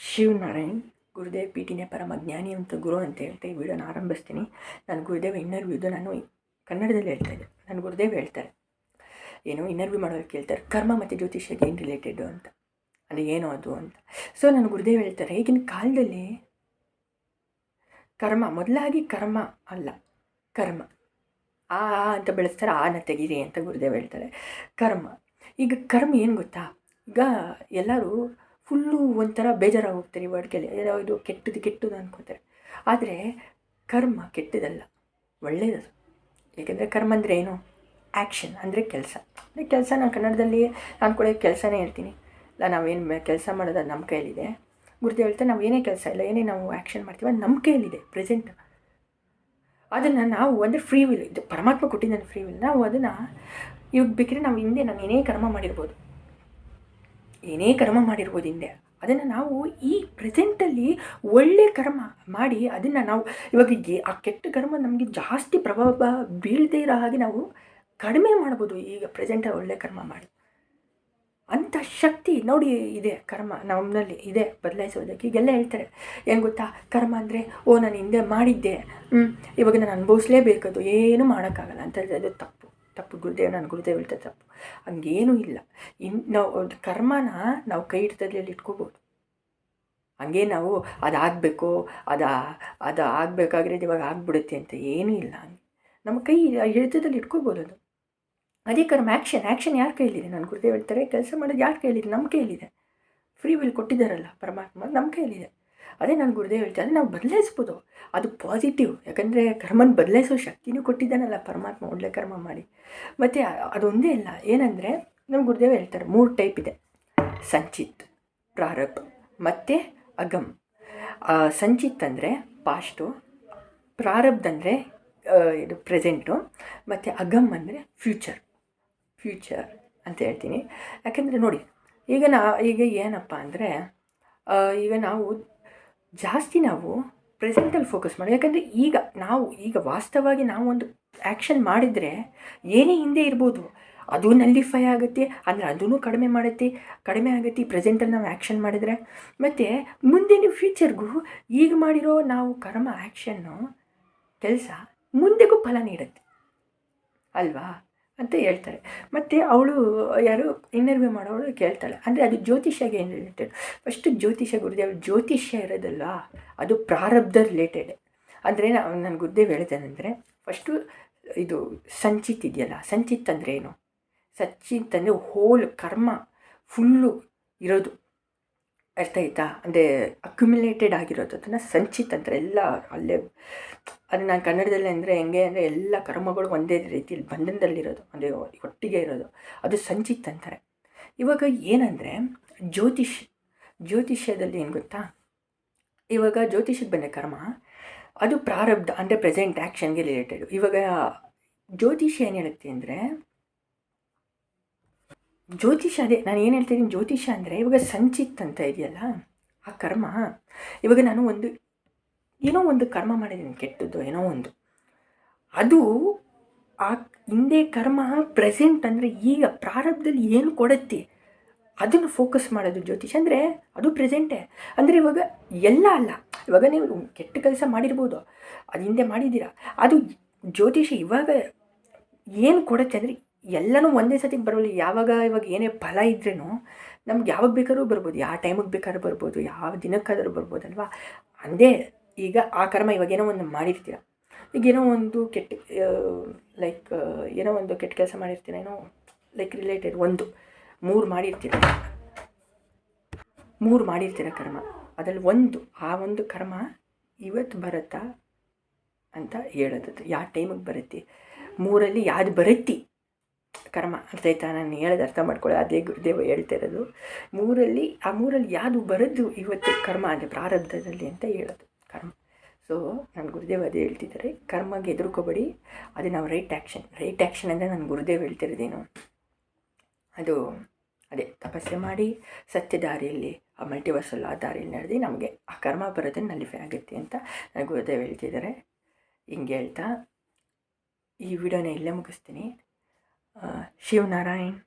Shivnarine, Gurudev P ಟಿನೇ ಪರಮ ಜ್ಞಾನಿ ಅಂತ ಗುರು ಅಂತ ಹೇಳ್ತಾ ಈ ವಿಡಿಯೋನ ಆರಂಭಿಸ್ತೀನಿ. ನಾನು ಗುರುದೇವ್ ಇನ್ನರ್ವ್ಯೂ ಇದು ನಾನು ಕನ್ನಡದಲ್ಲಿ ಹೇಳ್ತಾ ಇದ್ದೆ. ನಾನು ಗುರುದೇವ್ ಹೇಳ್ತಾರೆ. ಏನು ಇನ್ನರ್ವ್ಯೂ ಮಾಡೋರು ಕೇಳ್ತಾರೆ, ಕರ್ಮ ಮತ್ತು ಜ್ಯೋತಿಷ್ಯಕ್ಕೆ ಏನು ರಿಲೇಟೆಡು ಅಂತ? ಅಂದರೆ ಏನು ಅದು ಅಂತ. ಸೊ ನಾನು ಗುರುದೇವ್ ಹೇಳ್ತಾರೆ, ಈಗಿನ ಕಾಲದಲ್ಲಿ ಕರ್ಮ ಮೊದಲಾಗಿ ಕರ್ಮ ಅಲ್ಲ, ಕರ್ಮ. ಆ ಆ ಅಂತ ಬೆಳೆಸ್ತಾರೆ ಆನ ತೆಗೀರಿ ಅಂತ ಗುರುದೇವ್ ಹೇಳ್ತಾರೆ. ಕರ್ಮ. ಈಗ ಕರ್ಮ ಏನು ಗೊತ್ತಾ? ಈಗ ಎಲ್ಲರೂ ಫುಲ್ಲು ಒಂಥರ ಬೇಜಾರಾಗಿ ಹೋಗ್ತಾರೆ ಈ ವರ್ಡ್ಗೆಲ್ಲ ಏನೋ ಇದು ಕೆಟ್ಟದ್ದು ಕೆಟ್ಟದ್ದು ಅನ್ಕೋತಾರೆ. ಆದರೆ ಕರ್ಮ ಕೆಟ್ಟದಲ್ಲ ಒಳ್ಳೆಯದು ಏಕೆಂದರೆ ಕರ್ಮ ಅಂದರೆ ಏನು? ಆ್ಯಕ್ಷನ್ ಅಂದರೆ ಕೆಲಸ. ಅಂದರೆ ಕೆಲಸ ನಾನು ಕನ್ನಡದಲ್ಲಿ ನಾನು ಕೂಡ ಕೆಲಸನೇ ಹೇಳ್ತೀನಿ. ಇಲ್ಲ, ನಾವೇನು ಕೆಲಸ ಮಾಡೋದು ನಮ್ಮ ಕೈಯಲ್ಲಿದೆ. ಗುರುತು ಹೇಳ್ತಾ ನಾವು ಏನೇ ಕೆಲಸ ಇಲ್ಲ, ಏನೇ ನಾವು ಆ್ಯಕ್ಷನ್ ಮಾಡ್ತೀವಿ ನಮ್ಮ ಕೈಯಲ್ಲಿದೆ ಪ್ರೆಸೆಂಟ್ ಅದನ್ನು ನಾವು ಅಂದರೆ ಫ್ರೀ ವಿಲ್ ಇದು ಪರಮಾತ್ಮ ಕೊಟ್ಟಿದ್ದಾನೆ ಫ್ರೀ ವಿಲ್ ನಾವು ಅದನ್ನು ಇವಾಗ ಬೇಕಿದ್ರೆ ನಾವು ಹಿಂದೆ ನಾನು ಏನೇ ಕರ್ಮ ಮಾಡಿರ್ಬೋದು ಏನೇ ಕರ್ಮ ಮಾಡಿರ್ಬೋದು ಹಿಂದೆ. ಅದನ್ನು ನಾವು ಈ ಪ್ರೆಸೆಂಟಲ್ಲಿ ಒಳ್ಳೆ ಕರ್ಮ ಮಾಡಿ ಅದನ್ನು ನಾವು ಇವಾಗ ಆ ಕೆಟ್ಟ ಕರ್ಮ ನಮಗೆ ಜಾಸ್ತಿ ಪ್ರಭಾವ ಬೀಳದೇ ಇರೋ ಹಾಗೆ ನಾವು ಕಡಿಮೆ ಮಾಡ್ಬೋದು ಈಗ ಪ್ರೆಸೆಂಟಲ್ಲಿ ಒಳ್ಳೆ ಕರ್ಮ ಮಾಡಿ. ಅಂಥ ಶಕ್ತಿ ನೋಡಿ ಇದೆ ಕರ್ಮ ನಮ್ಮಲ್ಲಿ ಇದೆ ಬದಲಾಯಿಸೋದಕ್ಕೆ. ಈಗೆಲ್ಲ ಹೇಳ್ತಾರೆ ಏನು ಗೊತ್ತಾ? ಕರ್ಮ ಅಂದರೆ, ಓ, ನಾನು ಹಿಂದೆ ಮಾಡಿದ್ದೆ. ಹ್ಞೂ ಇವಾಗ ನಾನು ಅನುಭವಿಸ್ಲೇಬೇಕದು. ಏನು ಮಾಡೋಕ್ಕಾಗಲ್ಲ ಅಂತ ಹೇಳಿದ್ರೆ ಅದು ತಪ್ಪು. ತಪ್ಪು, ಗುರುದೇವ ನಾನು ಗುರುದೇವ ಹೇಳ್ತಾ ತಪ್ಪು. ಹಂಗೇನೂ ಇಲ್ಲ. ಇನ್ ನಾವು, ಕರ್ಮನ ನಾವು ಕೈ ಹಿಡ್ತದಲ್ಲಿ ಇಟ್ಕೋಬೋದು. ಹಂಗೆ ನಾವು ಅದಾಗಬೇಕು ಅದ, ಅದು ಆಗಬೇಕಾಗಿರೋದು ಇವಾಗ ಆಗ್ಬಿಡುತ್ತೆ ಅಂತ ಏನೂ ಇಲ್ಲ. ನಮ್ಮ ಕೈ ಹಿಡಿತದಲ್ಲಿ ಇಟ್ಕೋಬೋದು ಅದು. ಅದೇ ಕರ್ಮ ಆ್ಯಕ್ಷನ್ ಆ್ಯಕ್ಷನ್ ಯಾರು ಕೈಲಿದೆ ನಾನು ಗುರುದೇವ ಹೇಳ್ತಾರೆ, ಕೆಲಸ ಮಾಡೋದು ಯಾರು ಕೈಲಿದೆ ನಮ್ಮ ಕೈಲಿದೆ ಫ್ರೀ ವಿಲ್ ಕೊಟ್ಟಿದ್ದಾರಲ್ಲ ಪರಮಾತ್ಮ ನಮ್ಮ ಕೈಲಿದೆ ಅದೇ ನಾನು ಗುರುದೇವ್ ಹೇಳ್ತಾರೆ ನಾವು ಬದಲಾಯಿಸ್ಬೋದು. ಅದು ಪಾಸಿಟಿವ್ ಯಾಕಂದರೆ ಕರ್ಮನ ಬದಲಾಯಿಸೋ ಶಕ್ತಿನೂ ಕೊಟ್ಟಿದ್ದಾನಲ್ಲ ಪರಮಾತ್ಮ, ಒಳ್ಳೆ ಕರ್ಮ ಮಾಡಿ. ಮತ್ತು ಅದೊಂದೇ ಇಲ್ಲ. ಏನಂದರೆ, ನಮ್ಮ ಗುರುದೇವ್ ಹೇಳ್ತಾರೆ, ಮೂರು ಟೈಪ್ ಇದೆ. ಸಂಚಿತ್ ಪ್ರಾರಬ್ಧ ಮತ್ತು ಅಗಮ್. ಸಂಚಿತ್ ಅಂದರೆ ಪಾಸ್ಟು ಪ್ರಾರಬ್ಧ ಅಂದರೆ ಇದು ಪ್ರೆಸೆಂಟು ಮತ್ತು ಅಗಮ್ ಅಂದರೆ ಫ್ಯೂಚರ್ ಫ್ಯೂಚರ್ ಅಂತ ಹೇಳ್ತೀನಿ. ಯಾಕೆಂದರೆ ನೋಡಿ, ಈಗ ನಾ, ಈಗ ಏನಪ್ಪ ಅಂದರೆ ಈಗ ನಾವು ಜಾಸ್ತಿ ನಾವು ಪ್ರೆಸೆಂಟಲ್ಲಿ ಫೋಕಸ್ ಮಾಡಿ ಯಾಕಂದರೆ ಈಗ ನಾವು, ಈಗ ವಾಸ್ತವವಾಗಿ ನಾವು ಒಂದು ಆ್ಯಕ್ಷನ್ ಮಾಡಿದರೆ ಏನೇ ಹಿಂದೆ ಇರ್ಬೋದು, ಅದು ನಲ್ಲಿಫೈ ಆಗುತ್ತೆ ಅಂದರೆ ಅದೂ ಕಡಿಮೆ ಮಾಡುತ್ತೆ, ಕಡಿಮೆ ಆಗುತ್ತೆ ಪ್ರೆಸೆಂಟಲ್ಲಿ ನಾವು ಆ್ಯಕ್ಷನ್ ಮಾಡಿದರೆ. ಮತ್ತು ಮುಂದಿನ ಫ್ಯೂಚರ್ಗೂ ಈಗ ಮಾಡಿರೋ ನಾವು ಕರ್ಮ ಆ್ಯಕ್ಷನ್ನು ಕೆಲಸ ಮುಂದೆಗೂ ಫಲ ನೀಡುತ್ತೆ. ಅಲ್ವಾ? ಅಂತ ಹೇಳ್ತಾರೆ. ಮತ್ತು ಅವಳು, ಯಾರು ಇಂಟರ್ವ್ಯೂ ಮಾಡೋವಳು ಕೇಳ್ತಾಳೆ. ಅಂದರೆ ಅದು ಜ್ಯೋತಿಷ್ಯಗೆ ಏನು ರಿಲೇಟೆಡ್ ಫಸ್ಟ್ ಜ್ಯೋತಿಷ್ಯ ಗುರುದೇವ್, ಜ್ಯೋತಿಷ್ಯ ಇರೋದಲ್ಲ, ಅದು ಪ್ರಾರಬ್ಧ ರಿಲೇಟೆಡ್ ಅಂದರೆ ನಾನು ಗುರುದೇವ್ ಹೇಳ್ತೇನೆಂದರೆ ಫಸ್ಟು ಇದು ಸಂಚಿತ್ ಇದೆಯಲ್ಲ, ಸಂಚಿತ್ ಅಂದರೆ ಏನು? ಸಂಚಿತ್ ಅಂದರೆ ಹೋಲ್ ಕರ್ಮ ಫುಲ್ಲು ಇರೋದು. ಅರ್ಥ ಆಯ್ತಾ? ಅಂದರೆ ಅಕ್ಯುಮುಲೇಟೆಡ್ ಆಗಿರೋದು ಅದನ್ನು ಸಂಚಿತ ಅಂತಾರೆ ಎಲ್ಲ ಅಲ್ಲೇ, ಅದು ನಾನು ಕನ್ನಡದಲ್ಲಿ ಅಂದರೆ ಹೆಂಗೆ ಅಂದರೆ ಎಲ್ಲ ಕರ್ಮಗಳು ಒಂದೇ ರೀತಿಯಲ್ಲಿ ಬಂಧನದಲ್ಲಿರೋದು, ಅಂದರೆ ಒಟ್ಟಿಗೆ ಇರೋದು. ಅದು ಸಂಚಿತ್ ಅಂತಾರೆ. ಇವಾಗ ಏನಂದರೆ ಜ್ಯೋತಿಷ್, ಜ್ಯೋತಿಷ್ಯದಲ್ಲಿ ಏನು ಗೊತ್ತಾ? ಇವಾಗ ಜ್ಯೋತಿಷಕ್ಕೆ ಬಂದ ಕರ್ಮ, ಅದು ಪ್ರಾರಬ್ಧ ಅಂದರೆ ಪ್ರೆಸೆಂಟ್ ಆ್ಯಕ್ಷನ್ಗೆ ರಿಲೇಟೆಡ್ ಇವಾಗ ಜ್ಯೋತಿಷ್ಯ ಏನು ಹೇಳುತ್ತೆ ಅಂದರೆ ಜ್ಯೋತಿಷ್ಯ ಅದೇ ನಾನು ಏನು ಹೇಳ್ತಿದ್ದೀನಿ ಜ್ಯೋತಿಷ ಅಂದರೆ ಇವಾಗ ಸಂಚಿತ್ ಅಂತ ಇದೆಯಲ್ಲ, ಆ ಕರ್ಮ. ಇವಾಗ ನಾನು ಒಂದು, ಏನೋ ಒಂದು ಕರ್ಮ ಮಾಡಿದ್ದೀನಿ, ಕೆಟ್ಟದ್ದು, ಏನೋ ಒಂದು. ಅದು ಆ ಹಿಂದೆ ಕರ್ಮ ಪ್ರೆಸೆಂಟ್ ಅಂದರೆ ಈಗ ಪ್ರಾರಬ್ಧದಲ್ಲಿ ಏನು ಕೊಡುತ್ತೆ, ಅದನ್ನು ಫೋಕಸ್ ಮಾಡೋದು ಜ್ಯೋತಿಷ್. ಅಂದರೆ ಅದು ಪ್ರೆಸೆಂಟೇ. ಅಂದರೆ ಇವಾಗ ಎಲ್ಲ ಅಲ್ಲ. ಇವಾಗ ನೀವು ಕೆಟ್ಟ ಕೆಲಸ ಮಾಡಿರ್ಬೋದು, ಅದು ಹಿಂದೆ ಮಾಡಿದ್ದೀರಾ. ಅದು ಜ್ಯೋತಿಷ ಇವಾಗ ಏನು ಕೊಡುತ್ತೆ ಅಂದರೆ ಎಲ್ಲನೂ ಒಂದೇ ಸತಿ ಬರೋಲ್ಲ ಯಾವಾಗ ಇವಾಗ ಏನೇ ಫಲ ಇದ್ರೂ ನಮ್ಗೆ ಯಾವಾಗ ಬೇಕಾದ್ರೂ ಬರ್ಬೋದು, ಯಾವ ಟೈಮಿಗೆ ಬೇಕಾದ್ರೂ ಬರ್ಬೋದು, ಯಾವ ದಿನಕ್ಕಾದ್ರೂ ಬರ್ಬೋದಲ್ವಾ? ಅಂದೇ ಈಗ ಆ ಕರ್ಮ ಇವಾಗ ಏನೋ ಒಂದು ಮಾಡಿರ್ತೀರ. ಈಗ ಏನೋ ಒಂದು ಕೆಟ್ಟ ಲೈಕ್ ಏನೋ ಒಂದು ಕೆಟ್ಟ ಕೆಲಸ ಮಾಡಿರ್ತೀರ, ಏನೋ ಲೈಕ್ ರಿಲೇಟೆಡ್ ಒಂದು, ಮೂರು ಮಾಡಿರ್ತೀರ. ಮೂರು ಮಾಡಿರ್ತೀರ ಕರ್ಮ. ಅದರಲ್ಲಿ ಒಂದು, ಆ ಒಂದು ಕರ್ಮ ಇವತ್ತು ಬರುತ್ತಾ ಅಂತ ಹೇಳೋದು ಯಾವ ಟೈಮಿಗೆ ಬರುತ್ತೆ? ಮೂರಲ್ಲಿ ಯಾವ್ದು ಬರುತ್ತೆ? ಕರ್ಮ ಅರ್ಥ ಆಯ್ತಾ ನಾನು ಹೇಳೋದು ಅರ್ಥ ಮಾಡ್ಕೊಳ್ಳಿ. ಅದೇ ಗುರುದೇವ ಹೇಳ್ತಾ ಇರೋದು. ಮೂರಲ್ಲಿ, ಆ ಮೂರಲ್ಲಿ ಯಾವುದು ಬರೋದು ಇವತ್ತು ಕರ್ಮ ಅಂದರೆ ಪ್ರಾರಬ್ಧದಲ್ಲಿ ಅಂತ ಹೇಳೋದು ಕರ್ಮ. ಸೊ ನನ್ನ ಗುರುದೇವ್ ಅದೇ ಹೇಳ್ತಿದ್ದಾರೆ. ಕರ್ಮಗೆ ಎದುರ್ಕೋಬೇಡಿ ಅದು ನಾವು ರೈಟ್ ಆ್ಯಕ್ಷನ್ ರೈಟ್ ಆ್ಯಕ್ಷನ್ ಅಂದರೆ ನನ್ನ ಗುರುದೇವ್ ಹೇಳ್ತಿರೋದೇನು? ಅದು ಅದೇ ತಪಸ್ಸೆ ಮಾಡಿ ಸತ್ಯ ದಾರಿಯಲ್ಲಿ, ಆ ಮಲ್ಟಿವರ್ಸಲ್ ಆ ದಾರಿಯಲ್ಲಿ ನಡೆದು ನಮಗೆ ಆ ಕರ್ಮ ಬರೋದನ್ನು ನಲಿಫೆ ಆಗುತ್ತೆ ಅಂತ ನನ್ನ ಗುರುದೇವ್ ಹೇಳ್ತಿದ್ದಾರೆ. ಹಿಂಗೆ ಹೇಳ್ತಾ ಈ ವಿಡಿಯೋನ ಇಲ್ಲೇ ಮುಗಿಸ್ತೀನಿ. ಶಿವನಾರಾಯಣ್